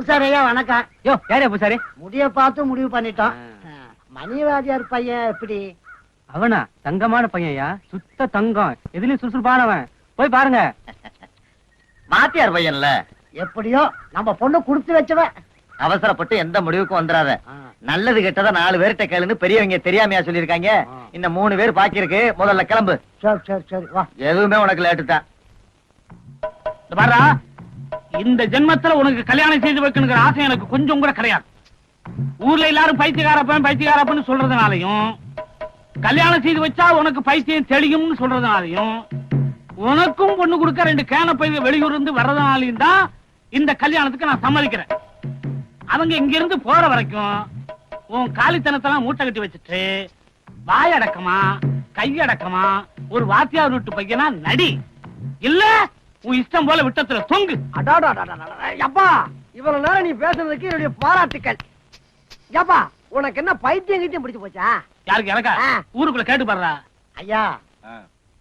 பூசாரியா வணக்கம். யோ யாரே பூசாரி? முடிய பார்த்து முடிவு பண்ணிட்டோம் மணிவாதியார் பையன் எப்படி? அவனா? தங்கமான பையன்யா? சுத்த தங்கம். எதுலயும் சுறுசுறுப்பானவன். போய் பாருங்க. மாத்தியார் பையன்ல? எப்படியோ நம்ம பொண்ணு கொடுத்து வச்சவ அவசரப்பட்டு எந்த முடிவுக்கும் வந்துடாத. நல்லது கெட்டதா நாலு பேர்கிட்ட கேளுன்னு பெரியவங்க தெரியாமையா சொல்லிருக்காங்க. இன்னும் மூணு பேர் பாக்கி இருக்கு. முதல்ல கிளம்பு. சரி சரி சரி. வா. எதுவுமே உனக்கு லேட்டு தான் இந்த பாருடா. இந்த ஜென்மத்துல உனக்கு கல்யாணம் செய்து வைக்கணுங்கிற ஆசை எனக்கு கொஞ்சம் கூட கிடையாது. ஊர்ல எல்லாரும் பைத்தியகாரப்பன் பைத்தியகாரப்பன்னு சொல்றதுனாலையும் கல்யாணம் செய்து வச்சா உனக்கு பைத்தியம் தெளியும்னு சொல்றதுனாலையும் உனக்கும் பொண்ணு கொடுக்க ரெண்டு கேன பைய வெளியூர் இருந்து வர்றதுனாலையும் தான் இந்த கல்யாணத்துக்கு நான் சம்மதிக்கிறேன். அவங்க இங்க இருந்து போற வரைக்கும் உன் காலித்தனத்தெல்லாம் மூட்டை கட்டி வச்சுட்டு வாயடக்கமா கையடக்கமா ஒரு வாத்தியார் வீட்டு பையனா நடி. இல்ல உன் இஷ்டம் போல விட்டத்துல தொங்கு. அப்பா இவ்வளவு நேரம் நீ பேசுனதுக்கு என்னுடைய பாராட்டுக்கள். ஏப்பா உனக்கு என்ன பைத்தியம் கிட்டியம் பிடிச்சு போச்சா? யாருக்கு எனக்கா? ஆ. ஊருக்குள்ள கேட்டு பாடுறா ஐயா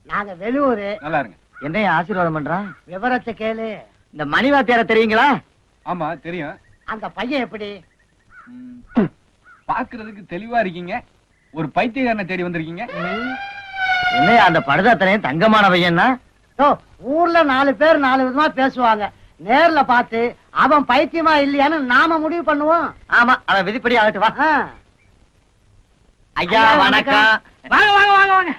நாங்க வெளியூரு. நல்லா இருங்க. என்னைய ஆசீர்வாதம் பண்றான் விவரத்தை கேளு. இந்த மணிவாத்தியார தெரியுங்களா? ஆமா தெரியும். அந்த பையன் எப்படி? பாக்குறதுக்கு தெளிவா இருக்கீங்க. ஒரு பைத்தியக்காரனை தேடி வந்திருக்கீங்க. என்னையா அந்த படுதாத்தனையும் தங்கமான பையன்னா? ஊர்ல நாலு பேர் நாலு விதமா பேசுவாங்க. நேர்ல பார்த்து அவன் பைத்தியமா இல்லையான்னு நாம முடிவு பண்ணுவோம். ஆமா அவன் விதிப்படி ஆகட்டு வா. ஐயா வணக்கம். வாங்க வாங்க வாங்க வாங்க.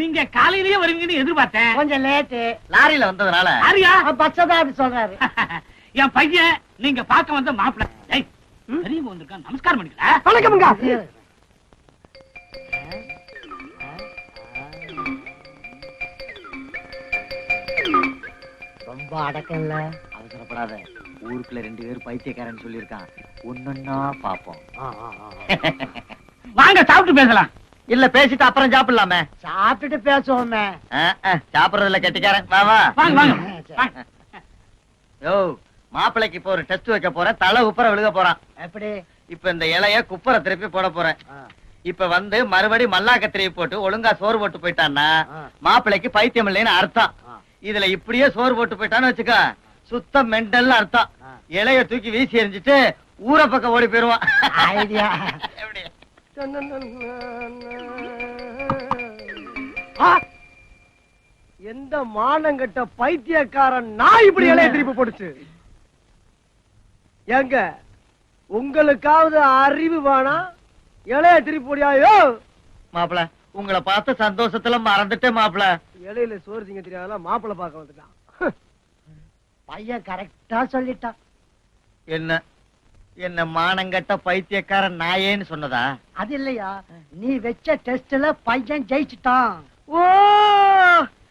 நீங்க காலையிலேயே வருவீங்கன்னு எதிர்பார்த்தேன். கொஞ்சம் லேட்டு லாரியில வந்ததுனால. யாரியா? பச்சதான் அப்படி சொல்றாரு. என் பையன் நீங்க பார்க்க வந்த மாப்பிள்ள பெரியவங்க வந்திருக்கான்? நமஸ்காரம் பண்ணிக்கல. வணக்கம்ங்க. ரொம்ப அடக்கம் இல்ல அவசரப்படாத. ஊருக்குள்ள ரெண்டு பேர் பைத்தியக்காரன் சொல்லியிருக்கான். ஒன்னொன்னா பாப்போம். வாங்க சாப்பிட்டு பேசலாம். இல்ல பேசிட்டு அப்புறம் சாப்பிடலாமே. சாப்பிட்டுட்டு பேசுவோமே. சாப்பிடுறதுல கெட்டிக்காரன். வா வாங்க வாங்க. யோ மாப்பிள்ளைக்கு இப்போ ஒரு டெஸ்ட் வைக்க போறேன். தலை உப்பர விழுக போறான். எப்படி? இப்ப இந்த இலைய குப்பரை திருப்பி போட போறேன். இப்ப வந்து மறுபடி மல்லா கத்திரியை போட்டு ஒழுங்கா சோறு போட்டு போயிட்டான்னா ஆ. மாப்பிள்ளைக்கு பைத்தியம் இல்லைன்னு அர்த்தம். இதுல இப்படியே சோறு போட்டு போயிட்டான்னு வச்சுக்க. சுத்த மெண்டல் அர்த்தம். இலைய தூக்கி வீசி எறிஞ்சிட்டு ஊர பக்கம் ஓடி போயிருவான். ஐடியா! எந்த மானங்கட்ட பைத்தியக்காரன் நான் இப்படி இலைய திருப்பி போடுச்சு ஏங்க உங்களுக்காவது அறிவு வேணா இலைய திருப்பி போடியாயோ? மாப்பிள உங்களை பார்த்த சந்தோஷத்துல மறந்துட்டேன் மாப்பிள. இலையில சோறு திங்க தெரியாத மாப்பிள்ள பார்க்க வந்துட்டான். பையன் கரெக்டா சொல்லிட்டான். என்ன? என்ன மானங்கட்ட பைத்தியக்காரன் நாயேன்னு சொன்னதா? அது இல்லையா? நீ வச்ச டெஸ்ட்ல பையன் ஜெயிச்சுட்டான். ஓ!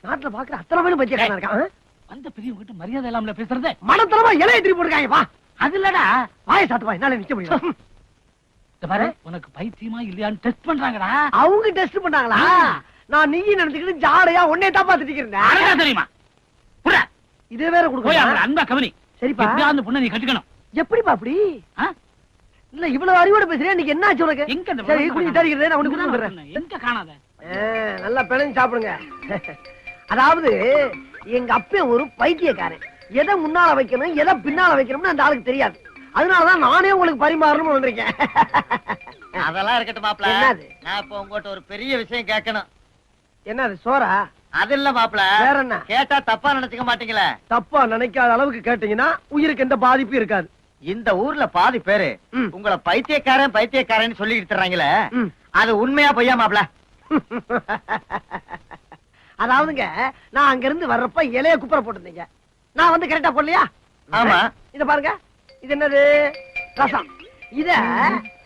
நாட்டுல பாக்குற அத்தனை பேரும் பைத்தியக்காரன் இருக்கான் வந்த பெரியவங்க கிட்ட மரியாதை இல்லாமல பேசுறது? மனத்தனமா இலைய திருப்பி போட்டுருக்காங்க வா. அது இல்லடா. வாய சாத்துவா என்னால நிக்க முடியும் பாரு உனக்கு பைத்தியமா இல்லையான்னு டெஸ்ட் பண்றாங்கடா. அவங்க டெஸ்ட் பண்ணாங்களா? நான் நீ நினைச்சுக்கிட்டு ஜாடையா உன்னை தான் பாத்துட்டு இருந்தேன் தெரியுமா? இதே வேற கொடுக்க அன்பா கவனி. சரிப்பா. அந்த பொண்ணை நீ கட்டிக்கணும். எப்படிப்பா அப்படி? இல்ல இவ்வளவு அறிவோட பேசுறேன் இன்னைக்கு என்ன ஆச்சு உனக்கு? சரி குடி? தருகிறேன் நான் உனக்கு. எங்க காணாத? நல்லா பிணைஞ்சு சாப்பிடுங்க. அதாவது எங்க அப்பன் ஒரு பைத்தியக்காரன். எதை முன்னால வைக்கணும் எதை பின்னால வைக்கணும்னு அந்த ஆளுக்கு தெரியாது. அதனாலதான் நானே உங்களுக்கு பரிமாறணும்னு வந்திருக்கேன். அதெல்லாம் இருக்கட்டும் மாப்பிள. என்னது? நான் இப்ப உங்ககிட்ட ஒரு பெரிய விஷயம் கேட்கணும். என்னது சோரா அது இல்ல மாப்பிள. வேற என்ன? கேட்டா தப்பா நினைச்சுக்க மாட்டீங்களே? தப்பா நினைக்காத அளவுக்கு கேட்டீங்கன்னா உயிருக்கு எந்த பாதிப்பும் இருக்காது. இந்த ஊர்ல பாதி பேரு ம். உங்களை பைத்தியக்காரன் பைத்தியக்காரன் சொல்லிட்டு தர்றாங்களே ம். அது உண்மையா பொய்யா மாப்பிள? அதாவதுங்க நான் அங்க இருந்து வர்றப்ப இலைய குப்பரை போட்டிருந்தீங்க. நான் வந்து கரெக்டா போடலையா? ஆமா. இத பாருங்க. இது என்னது? ரசம். இத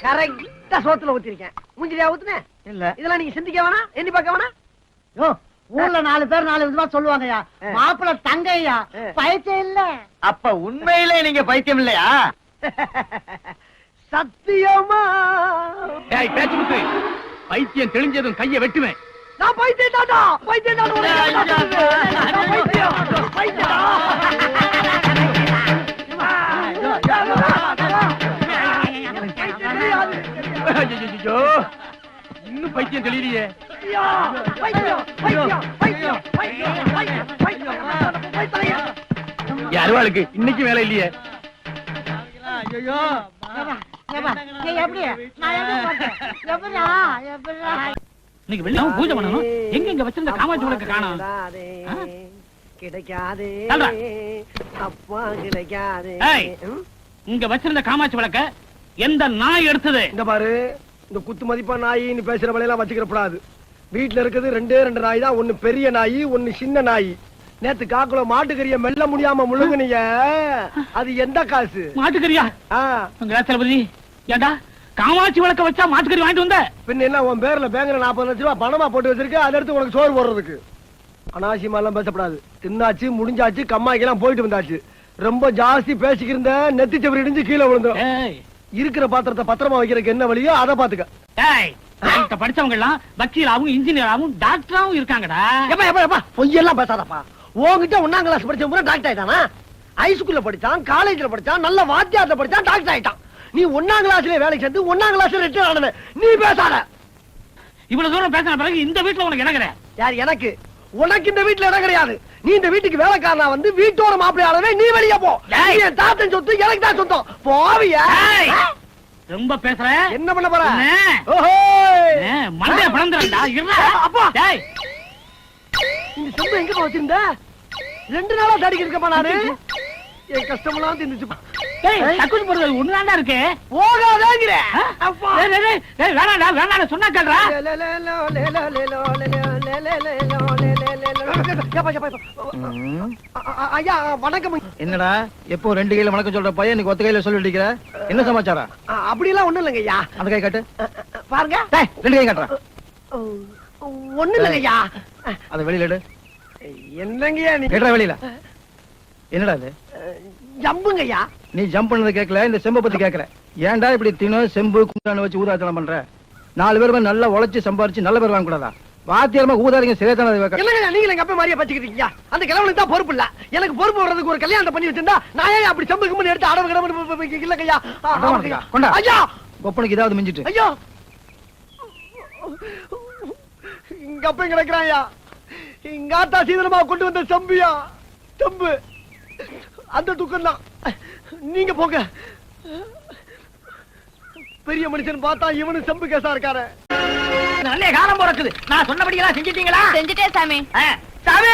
கரெக்டா சோத்துல ஊத்திருக்கேன். மூஞ்சிலியா ஊத்துனேன் இல்ல. இதெல்லாம் நீங்க சிந்திக்க வேணாம். எண்ணி பார்க்க வேணாம். யோ ஊர்ல நாலு பேர் நாலு விதமா சொல்லுவாங்கய்யா. மாப்பிள்ள தங்கையா? பைத்தியம் இல்ல. அப்ப உண்மையிலே நீங்க பைத்தியம் இல்லையா? சத்தியமா? ஏய் பேச்சு முத்து. பைத்தியம் தெளிஞ்சதும் கைய வெட்டுவேன். நான் பைத்தியம் தாண்டா. பைத்தியம் தாண்டா. பைத்தியம். பைத்தியம். இன்னும் பைத்தியம் தெளியலையே. பைத்தியம் பைத்தியம் பைத்தியம் பைத்தியம் பைத்தியம் பைத்தியம் பைத்தியம் அருவாளுக்கு இன்னைக்கு வேலை இல்லையே ஐயோ இன்னைக்கு வெள்ளம் பூஜை பண்ணணும். எங்க இங்க வச்சிருந்த காமாட்சி விளக்க காணோம். கிடைக்காது. அப்பா கிடைக்காது? இங்க வச்சிருந்த காமாட்சி விளக்க எந்த நாய் எடுத்தது? இந்த பாரு இந்த குத்து மதிப்பா நாயின்னு பேசுற வழியெல்லாம் வச்சுக்கிறப்படாது. வீட்டுல இருக்குது ரெண்டே ரெண்டு நாய் தான். ஒண்ணு பெரிய நாய் ஒண்ணு சின்ன நாய். நேத்து காக்குல மாட்டுக்கறிய மெல்ல முடியாம முழுங்குனீங்க. அது எந்த காசு? மாட்டுக்கறியா? ராத்திரபதி ஏண்டா காமாட்சி விளக்க வச்சா மாட்டுக்கறி வாங்கிட்டு வந்த? பின்ன என்ன உன் பேர்ல பேங்க்ல நாற்பது லட்ச ரூபாய் பணமா போட்டு வச்சிருக்க? அதை எடுத்து உனக்கு சோறு போடுறதுக்கு. அனாவசியமா எல்லாம் பேசப்படாது. தின்னாச்சு முடிஞ்சாச்சு கம்மாய்க்கு எல்லாம் போயிட்டு வந்தாச்சு. ரொம்ப ஜாஸ்தி பேசிக்கிருந்த நெத்தி செவரி இடிஞ்சு கீழே விழுந்துரும் ஏய். இருக்கிற பாத்திரத்தை பத்திரமா வைக்கிறதுக்கு என்ன வழியோ அதை பாத்துக்க படிச்சவங்க எல்லாம் வக்கீலாவும் இன்ஜினியராவும் டாக்டராவும் இருக்காங்கடா. எப்பா எப்பா எப்பா பொய்யெல்லாம் பேசாதப்பா. உன்கிட்ட ஒன்னாம் கிளாஸ் படிச்ச பூரா டாக்டர் ஆயிட்டானா? ஹைஸ்கூல்ல படிச்சான் காலேஜ்ல படிச்சான் நல்ல வாத்தியார்ல படிச்சான் டாக்டர் ஆயிட்டான். நீ ஒன்னாம் கிளாஸ்லயே வேலைக்கு சேர்ந்து ஒன்னாம் கிளாஸ்ல ரிட்டர் ஆனவன். நீ பேசாத. இவ்வளவு தூரம் பேசின பிறகு இந்த வீட்டுல உனக்கு இணங்குற யார் எனக்கு? உனக்கு இந்த வீட்டுல இடம் கிடையாது நீ இந்த வீட்டுக்கு வேலைக்காரனா வந்து வீட்டோட மாப்பிள்ளை ஆனவே நீ வெளியே போ என் தாத்தன் சொத்து எனக்கு தான் சொந்தம் போவியா. ரொம்ப பேசுற என்ன பண்ண போற? ஓஹோ இருடா அப்பா. டேய் இந்த சொம்பு எங்க வச்சிருந்த ரெண்டு நாளா தடிக்க இருக்கப்பா நானு என் கஷ்டமெல்லாம் தின்னுச்சுப்பா டேய் தக்குச்சு போறது ஒண்ணுதான்டா இருக்கு போகாதேங்கிற? அப்பா வேணாம்டா வேணாம்டா சொன்னா கேளுடா ஐயா வணக்கம். என்னடா? எப்போ ரெண்டு கையில வணக்கம் சொல்ற பையன் நீ ஒத்த கையில இருக்கிற? என்ன சமாச்சாரம்? அப்படியெல்லாம் ஒண்ணும் இல்லைங்க ஐயா. அந்த கை காட்டு. பாருங்க. ரெண்டு கை காட்டுறேன் ஒண்ணும் இல்லைங்க ஐயா. அதை வெளியில எடு. என்னங்கய்யா நீ கேட்டுற வெளியில. என்னடா இது? ஜம்புங்க ஐயா. நீ ஜம்ப் பண்ணது கேட்கல இந்த செம்பை பத்தி கேட்கற ஏன்டா இப்படி தினம் செம்பு குண்டான வச்சு ஊதாத்தனம் பண்ற? நாலு பேருமே நல்லா உழைச்சு சம்பாரிச்சு நல்ல பேர் வாங்க கூடாதா வாத்தியாரமா ஊதாரிங்க சிறைத்தான இல்லங்க நீங்க எங்க அப்பா மாதிரியே பச்சுக்கிட்டு இருக்கீங்க? அந்த கிழவனுக்கு தான் பொறுப்பு இல்ல. எனக்கு பொறுப்பு வர்றதுக்கு ஒரு கல்யாணம் பண்ணி வச்சிருந்தா நான் ஏன் அப்படி செம்பு கும்பல் எடுத்து அடவு கிடவு இல்லங்க ஐயா. அடவானுக்கா? கொண்டா. ஐயா. ஒப்பனுக்கு ஏதாவது மிஞ்சிட்டு. ஐயோ! இங்க அப்ப கிடக்குறான் ஐயா. இங்க ஆத்தா சீதனமா கொண்டு வந்த செம்பியா செம்பு. அந்த துக்கம் தான் நீங்க போங்க. பெரிய மனுஷன் பார்த்தா இவனு செம்பு கேசா இருக்காரு. நல்ல காலம் பிறக்குது நான் சொன்னபடி எல்லாம் செஞ்சிட்டீங்களா? செஞ்சுட்டேன் சாமி. சாமி!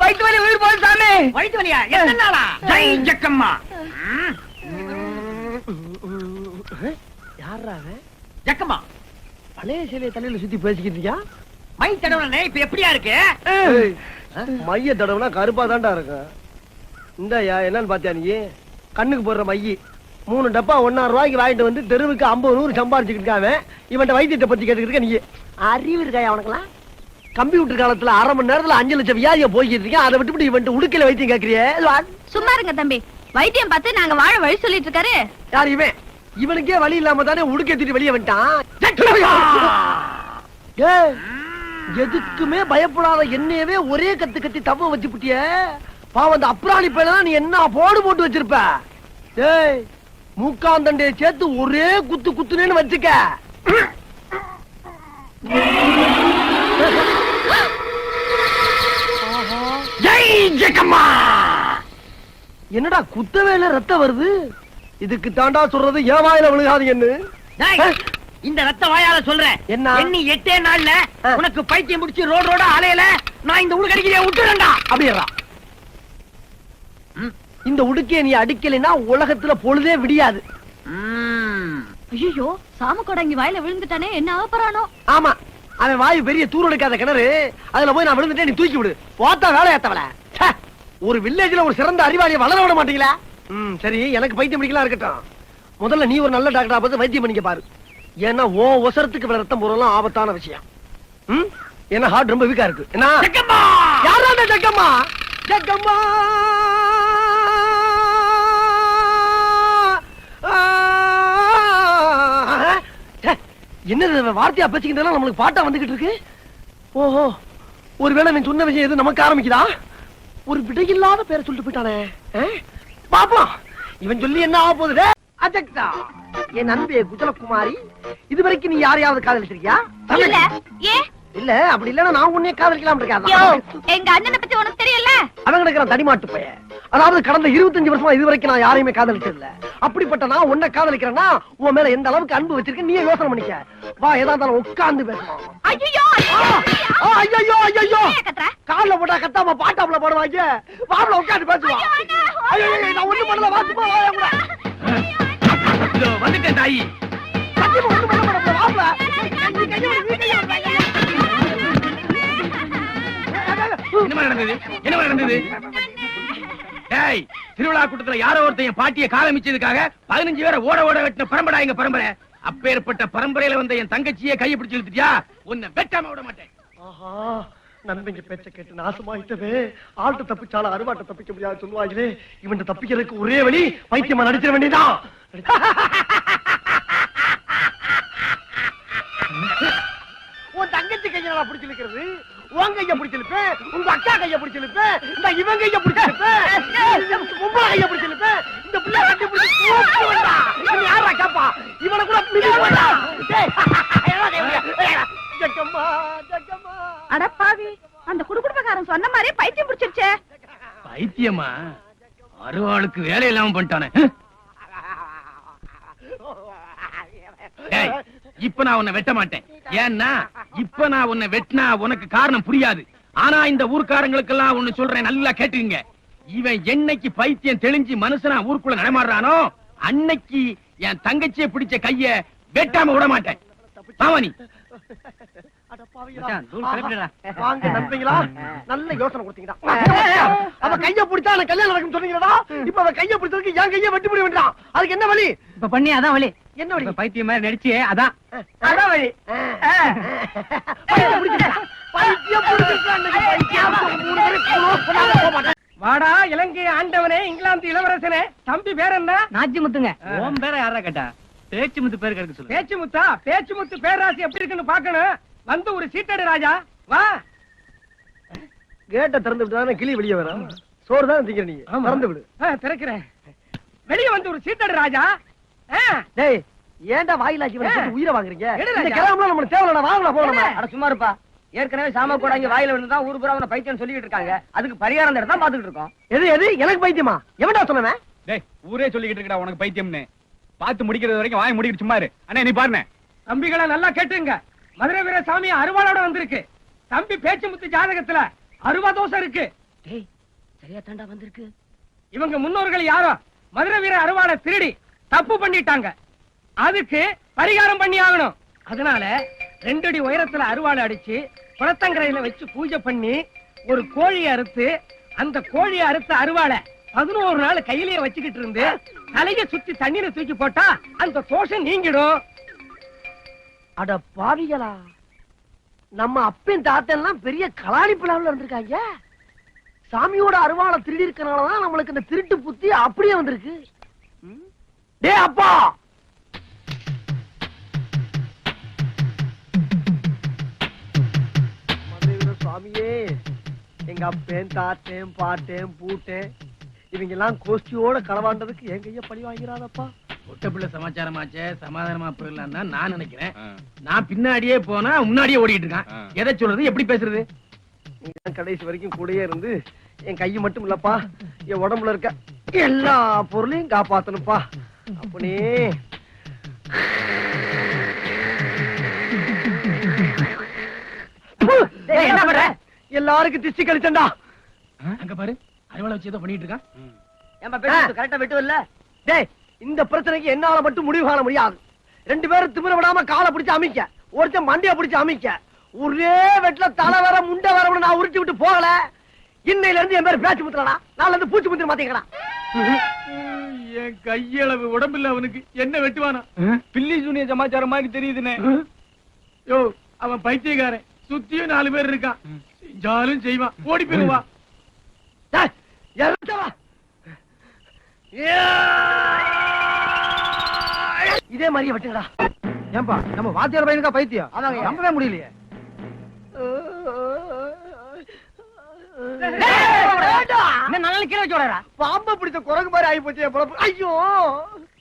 வயிற்று வலி உயிர் போகுது சாமி! வயிற்று வலியா? எத்தனை நாளா? ஜெய் ஜக்கம்மா! யாரா அவன்? ஜக்கம்மா! பழைய சிலையை தலையில சுத்தி பேசிக்கிட்டு இருக்கியா? மை தடவை இப்ப எப்படியா இருக்கு? மைய தடவுனா கருப்பா தான்டா இருக்கும் இந்தாயா என்னன்னு பாத்தியா நீ? கண்ணுக்கு போடுற மைய. மூணு டப்பா ஒன்னாயிரம் ரூபாய்க்கு வாங்கிட்டு வந்து தெருவுக்கு ஐம்பது நூறு சம்பாரிச்சுக்கிட்டு இருக்காங்க இவன்ட்ட வைத்தியத்தை பத்தி கேட்டுக்கிட்டு நீ. அறிவு இருக்காயா அவனுக்குலாம் கம்ப்யூட்டர் காலத்துல அரை மணி நேரத்துல அஞ்சு லட்சம் வியாதியை போய்கிட்டு இருக்கேன். அதை விட்டுவிட்டு இவன்ட்டு உடுக்கையில வைத்தியம் கேட்கறியே? சும்மா இருங்க தம்பி. வைத்தியம் பார்த்து நாங்க வாழ வழி சொல்லிட்டு இருக்காரு. யார் இவன்? இவனுக்கே வழி இல்லாம தானே உடுக்கை தூட்டி வெளியே வந்துட்டான். எதுக்குமே பயப்படாத என்னையவே ஒரே கத்து கத்தி தவ வச்சு புட்டிய பாவம் அந்த அப்ராணி பையல நீ என்ன போடு போட்டு வச்சிருப்ப. ஏய் மூக்காந்தண்டைய சேர்த்து ஒரே குத்து குத்துனேன்னு வச்சுக்க. என்னடா குத்தவேல ரத்தம் வருது? இதுக்கு தாண்டா சொல்றது ஏன் வாயில விழுகாதீங்கன்னு இந்த ரத்த வாயால சொல்றேன். என்ன? எண்ணி எட்டே நாள்ல. உனக்கு பைத்தியம் முடிச்சு ரோடு ரோட அலையல நான் இந்த ஊருக்கு அடிக்கிறேன் விட்டுறேன்டா. அப்படியா இந்த உடுக்கைய நீ அடிக்கலைன்னா உலகத்துல பொழுதே விடியாது. ஐயோ சாம கொடங்கி வாயில விழுந்துட்டானே என்ன ஆப்பறானோ ஆமா அவன் வாயு பெரிய தூரடிக்காத கிணறு. அதுல போய் நான் விழுந்துட்டேன் நீ தூக்கி விடு. போத்தா வேலையாத்தவள ச்சே, ஒரு வில்லேஜ்ல ஒரு சிறந்த அறிவாளியை வளர விட மாட்டீங்களா? ம் சரி எனக்கு பைத்தியம் பிடிக்கலாம் இருக்கட்டும். முதல்ல நீ ஒரு நல்ல டாக்டரா பார்த்து வைத்தியம் பண்ணிக்க பாரு. ஏன்னா ஓ ஒசரத்துக்கு இவ்வளவு ரத்தம் போறலாம் ஆபத்தான விஷயம். ம் ஏன்னா ஹார்ட் ரொம்ப வீக்கா இருக்கு. என்ன? ஜக்கம்மா! ஜக்கம்மா? ஜக்கம்மா! என்ன வார்த்தையா பேசிக்கிட்டு நம்மளுக்கு பாட்டா வந்துகிட்டு இருக்கு? ஓஹோ ஒருவேளை நீ சொன்ன விஷயம் எது நமக்கு ஆரம்பிக்குதா? ஒரு விடையில்லாத பேரை சொல்லிட்டு போயிட்டானே ஆ? பாப்போம் இவன் சொல்லி என்ன ஆக போகுது? அஜக்தா என் அன்பே குஜலகுமாரி இதுவரைக்கும் நீ யாரையாவது காதலிச்சிருக்கியா? இல்ல அப்படி இல்லன்னா நான் உன்னைய காதலிக்கலாம் இருக்காது எங்க அண்ணனை பத்தி உனக்கு தெரியல அவன் கிடக்குறான் தடிமாட்டு பையன் அதாவது கடந்த இருபத்தஞ்சு வருஷமா இது வரைக்கும் நான் யாரையுமே காதலிச்சது இல்ல அப்படிப்பட்ட நான் உன்னை காதலிக்கிறேன்னா உன் மேல எந்த அளவுக்கு அன்பு வச்சிருக்கேன் நீயே யோசனை பண்ணிக்க வா ஏதா இருந்தாலும் உட்கார்ந்து பேசலாம் ஐயோ ஐயோ கத்துற கால்ல போட்டா கத்தாம பாட்டாப்புல போடுவாங்க வாப்ல உட்கார்ந்து பேசுவா ஐயோ நான் ஒண்ணு பண்ணல வாசுமா வாயா கூட வந்துட்டேன் தாயி சத்தியமா ஒண்ணு பண்ணல மாட்டேன் வாப்ல நீ நீ விடு. என்ன நடந்தது? என்ன நடந்தது? டேய் திருவிழா கூட்டத்துல யாரோ ஒருத்தன் என் பாட்டிய காலமிச்சதுக்காக பதினஞ்சு பேரை ஓட ஓட வெட்டின பரம்பரை எங்க பரம்பரை. அப்பேற்பட்ட பரம்பரையில வந்த என் தங்கச்சியை கையை பிடிச்சு இழுத்துட்டியா? உன்னை வெட்டாம விட மாட்டேன். ஆஹா நண்பங்க பேச்ச கேட்டு நாசமாயிட்டவே. ஆள்கிட்ட தப்பிச்சாலும் அருவாட்ட தப்பிக்க முடியாது சொல்லுவாங்களே. இவன் தப்பிக்கிறதுக்கு ஒரே வழி பைத்தியமா நடிச்சிட வேண்டியதான் உன் தங்கச்சி கையை நான் பிடிச்சு இழுக்கிறது. உன் கைய பிடிச்சு இழுப்பேன் உங்க அக்கா கைய பிடிச்சு இழுப்பேன் இந்த இவன் கைய பிடிச்சு இழுப்பேன் உங்க கைய பிடிச்சு இழுப்பேன் இந்த பிள்ளை கட்டி பிடிச்சு தூக்கி வேண்டா இவன் யாரா கேப்பா? இவனை கூட ஜக்கம்மா ஜக்கம்மா. அடப்பாவி அந்த குடுகுடுப்பக்காரன் சொன்ன மாதிரி பைத்தியம் பிடிச்சிருச்சே. பைத்தியமா? அருவாளுக்கு வேலை இல்லாம பண்ணிட்டானே டேய், இப்ப நான் உன்னை வெட்ட மாட்டேன். ஏன்னா இப்ப நான் உன்னை வெட்டினா உனக்கு காரணம் புரியாது. ஆனா இந்த ஊர்க்காரங்களுக்கெல்லாம் ஒண்ணு சொல்றேன் நல்லா கேட்டுங்க இவன் என்னைக்கு பைத்தியம் தெளிஞ்சு மனுஷனா ஊருக்குள்ள நடமாடுறானோ அன்னைக்கு என் தங்கச்சியை பிடிச்ச கைய வெட்டாம விட மாட்டேன். பாவனி. நல்ல யோசனை அவ கைய பிடிச்சா கல்யாணம் நடக்கும் சொன்னீங்கடா இப்ப அவ கைய பிடிச்சதுக்கு என் கைய வெட்டி முடிய வேண்டாம் அதுக்கு என்ன வழி? இப்ப பண்ணி அதான் வழி. என்ன பைத்தியம் மாதிரி நடிச்சு அதான். அதான் வழி. வாடா இலங்கை ஆண்டவனே இங்கிலாந்து இளவரசனே. தம்பி பேர் என்ன? நாச்சி முத்துங்க. ஓம் பேர யாரா கேட்டா? பேச்சு முத்து பேர் கிடக்கு சொல்லு. பேச்சு முத்தா? பேச்சு முத்து பேராசி எப்படி இருக்குன்னு பாக்கணும் வந்து ஒரு சீட்டடு ராஜா. வா. கேட்டை திறந்து விட்டு கிளி வெளியே வரும். சோறு தான் திங்கிற நீ. திறந்து விடு. திறக்கிறேன். வெளியே வந்து ஒரு சீட்டடு ராஜா. டேய் ஏன்டா போட்டு உயிரை வாங்குறீங்க? இந்த வாங்கலாம். அட சும்மா இருப்பா. ஏற்கனவே சாம கூட இங்க வாயில விழுந்துதான் ஊர் பூரா அவனை பைத்தியம் சொல்லிட்டு இருக்காங்க. அதுக்கு பரிகாரம் தேட தான் பாத்துக்கிட்டு இருக்கோம். எது எது? எனக்கு பைத்தியமா? எவன்டா சொன்னவன்? டேய் ஊரே சொல்லிக்கிட்டு இருக்கடா உனக்கு பைத்தியம்னு. பார்த்து முடிக்கிறது வரைக்கும் வாய் முடிக்கிட்டு சும்மா இரு. அண்ணே நீ பாருண்ணே. தம்பிகளை நல்லா கேட்டுங்க. மதுரை வீர சாமி அருவாளோட வந்திருக்கு. தம்பி பேச்சு முத்து ஜாதகத்துல அருவா தோசை இருக்கு. டேய் சரியா தாண்டா வந்திருக்கு. இவங்க முன்னோர்கள் யாரோ? மதுரை வீர அருவாளை திருடி. தப்பு பண்ணிட்டாங்க. அதுக்கு பரிகாரம் பண்ணி ஆகணும். அதனால ரெண்டு அடி உயரத்துல அருவாளை அடிச்சு குளத்தங்கரையில வச்சு பூஜை பண்ணி ஒரு கோழியை அறுத்து அந்த கோழியை அறுத்த அருவாளை பதினோரு நாள் கையிலேயே வச்சுக்கிட்டு இருந்து தலைய சுத்தி தண்ணீரை தூக்கி போட்டா அந்த தோஷம் நீங்கிடும். அட பாவிகளா நம்ம அப்பின் தாத்தெல்லாம் பெரிய கலாணி பிளான்ல இருந்திருக்காங்க. சாமியோட அருவாளை திருடி இருக்கனாலதான் நம்மளுக்கு இந்த திருட்டு புத்தி அப்படியே வந்திருக்கு. டேய் அப்பா! சுவாமியே எங்க அப்பேன் தாத்தேன் பாட்டேன் பூட்டேன் இவங்க எல்லாம் கோஷ்டியோட களவாண்டதுக்கு என் கைய பழி வாங்கிறாதப்பா. ஒட்ட பிள்ளை சமாச்சாரமாச்சே சமாதானமா போயிடலாம் தான் நான் நினைக்கிறேன். நான் பின்னாடியே போனா முன்னாடியே ஓடிட்டு இருக்கான். எதை சொல்றது எப்படி பேசுறது? கடைசி வரைக்கும் கூடயே இருந்து என் கை மட்டும் இல்லப்பா என் உடம்புல இருக்க எல்லா பொருளையும் காப்பாத்தணும்ப்பா. அப்பனே என்ன பண்ற? எல்லாருக்கும் திஷ்டி கழிச்சண்டா அங்க பாரு அறுவலை வச்சு ஏதோ பண்ணிட்டு இருக்கான் ஏன்பா பேச்சு கரெக்டா வெட்டு இல்ல? டேய் இந்த பிரச்சனைக்கு என்னால மட்டும் முடிவு காண முடியாது. ரெண்டு பேரும் திமிர விடாம காலை பிடிச்சு அமைக்க. ஒருத்தன் மண்டைய பிடிச்சு அமைக்க. ஒரே வெட்ல தலை வர முண்டை வர நான் உருட்டி விட்டு போகல. இன்னையில இருந்து என் பேர் பேச்சு முத்துறடா நாளைல இருந்து பூச்சி முத்திர மாத்தீங்கடா என் கையளவு உடம்பில்ல அவனுக்கு என்ன வெட்டுவானா? பில்லி சூனிய சமாச்சாரம் மாதிரி தெரியுதுண்ணே யோ அவன் பைத்தியக்காரன். சுத்தியும் நாலு பேர் இருக்கான். செஞ்சாலும் செய்வான். ஓடி போயிருவா? இதே மாதிரியே வெட்டுங்கடா. ஏன்பா நம்ம வாத்தியார் பையனுக்கா பைத்தியம். நம்பவே முடியலையே. கீழே வச்சு விடுறா பாம்பை பிடிச்ச குரங்கு மாதிரி ஆகி போச்சு என் பொழப்பு. ஐயோ!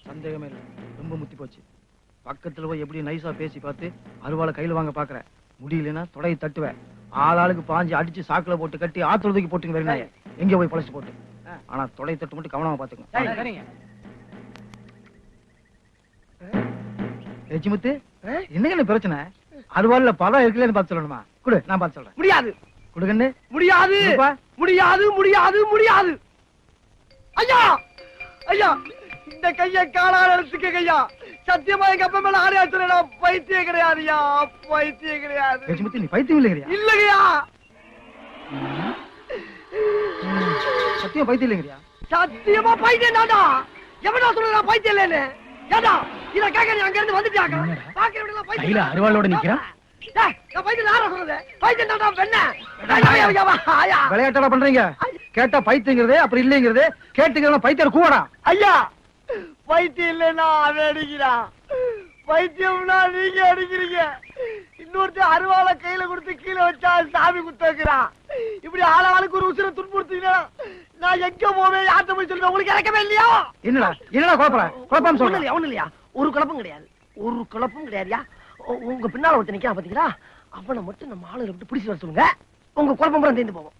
சந்தேகமே இல்லை. ரொம்ப முத்தி போச்சு. பக்கத்துல போய் எப்படி நைஸா பேசி பார்த்து அருவாளை கையில வாங்க பாக்குறேன் முடியலன்னா தொடையை தட்டுவேன். ஆளாளுக்கு பாஞ்சு அடிச்சு சாக்குல போட்டு கட்டி ஆத்துல தூக்கி போட்டுங்க வெறினாய எங்க போய் பழச்சு போட்டு? ஆனா தொலை தட்டு மட்டும் கவனமா பாத்துக்கங்க சரிங்க. எச்சிமுத்து என்னங்க பிரச்சனை? அறுவாள்ல பழம் இருக்குல்லன்னு பார்த்து சொல்லணுமா? குடு நான் பார்த்து சொல்றேன். முடியாது. குடுங்கன்னு முடியாது? முடியாது முடியாது முடியாது. ஐயா! ஐயா! இந்த கைய காலால எடுத்துக்க கையா சத்தியமா எங்க அப்பா மேல ஆரியாச்சுல நான் பைத்தியம் கிடையாதுயா பைத்தியம் கிடையாது. நீ பைத்தியம் இல்லைங்கிறியா? இல்லையா சத்தியம் பைத்தியம் இல்லைங்கிறியா? சத்தியமா பைத்தியம் தாண்டா எவனா நான் பைத்தியம் இல்லைன்னு? ஏடா இத கேட்க நீ அங்க இருந்து வந்துட்டியாக்க பாக்குறவங்க பைத்தியம். அருவாளோட நிக்கிறான். விளையாட்டா பண்றீங்க? கேட்டா பைத்தியங்கிறதே அப்புறம் இல்லைங்கிறது கேட்டுக்கிறவன பைத்தியம் கூவடா? ஐயா பைத்தியம் இல்லைன்னா அவன் அடிக்கிறான் பைத்தியம்னா நீங்க அடிக்கிறீங்க. இன்னொருத்தர் அருவாளை கையில கொடுத்து கீழே வச்சா சாமி குத்தக்கிறான் இப்படி ஆளாளுக்கு ஒரு உசுரை துன்புறுத்தீங்கன்னா நான் எங்க போவேன்? யார்கிட்ட போய் சொல்லுவேன் உங்களுக்கு இறக்கவே இல்லையா? என்னடா? என்னடா குழப்பற? குழப்பம் இல்லையா? ஒண்ணு இல்லையா? ஒரு குழப்பம் கிடையாது. ஒரு குழப்பம் கிடையாதுயா? உங்க பின்னால ஒருத்தர் நிக்கிறான் பாத்தீங்களா? அவனை மட்டும் நம்ம ஆளுகளை விட்டு பிடிச்சு வர சொல்லுங்க. உங்க குழப்பம் தீர்ந்து போவோம்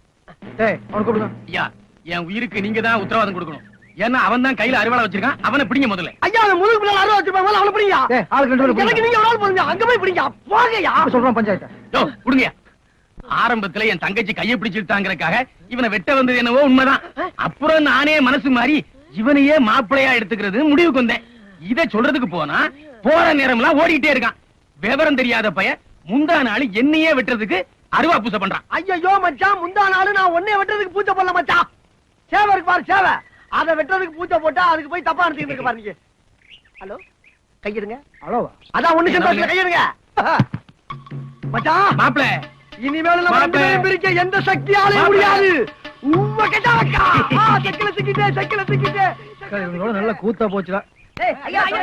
ஐயா என் உயிருக்கு நீங்க தான் உத்தரவாதம் கொடுக்கணும். ஏன்னா அவன் தான் கையில அறுவாளை வச்சிருக்கான். அவனை பிடிங்க முதல்ல. ஐயா அவன் முதுகு பின்னால அருவா வச்சிருப்பாங்க அவனை பிடிங்க. டேய் ஆளுக்கு ரெண்டு பேரும் எனக்கு. நீங்க ஒரு ஆள் போதுங்க. அங்க போய் பிடிங்க. போங்கய்யா அப்ப சொல்றோம் பஞ்சாயத்தை. யோ கொடுங்க. ஆரம்பத்துல என் தங்கச்சி கையை பிடிச்சிட்டாங்கறக்காக இவனை வெட்ட வந்தது என்னவோ உண்மைதான். அப்புறம் நானே மனசு மாறி இவனையே மாப்பிளையா எடுத்துக்கிறது முடிவுக்கு வந்தேன். இத சொல்றதுக்கு போனா போற நேரம்லாம் ஓடிட்டே இருக்கான். விவரம் தெரியாத பையன் முந்தா நாள் என்னையே வெட்டுறதுக்கு அருவா பூசை பண்றான். ஐயோ மச்சான் முந்தா நாள் நான் ஒன்னே வெட்டுறதுக்கு பூஜை போடல மச்சான். சேவை இருக்கு பாரு சேவை. அதை வெட்டுறதுக்கு பூஜை போட்டா அதுக்கு போய் தப்பா நடத்திட்டு இருக்கு பாருங்க ஹலோ கையிடுங்க. அவ்வளோவா அதான் ஒண்ணு சந்தோஷம் கையிடுங்க. மச்சான் மாப்பிள. இனிமேல் நம்ம ரெண்டு. பேரும் பிரிக்க எந்த சக்தியாலே மாப்பிள. முடியாது. உம்ம கேட்டா வைக்கா செக்கில திக்கிட்டே செக்கில இவங்களோட நல்ல கூத்தா போச்சுடா. ஐயா ஐயா.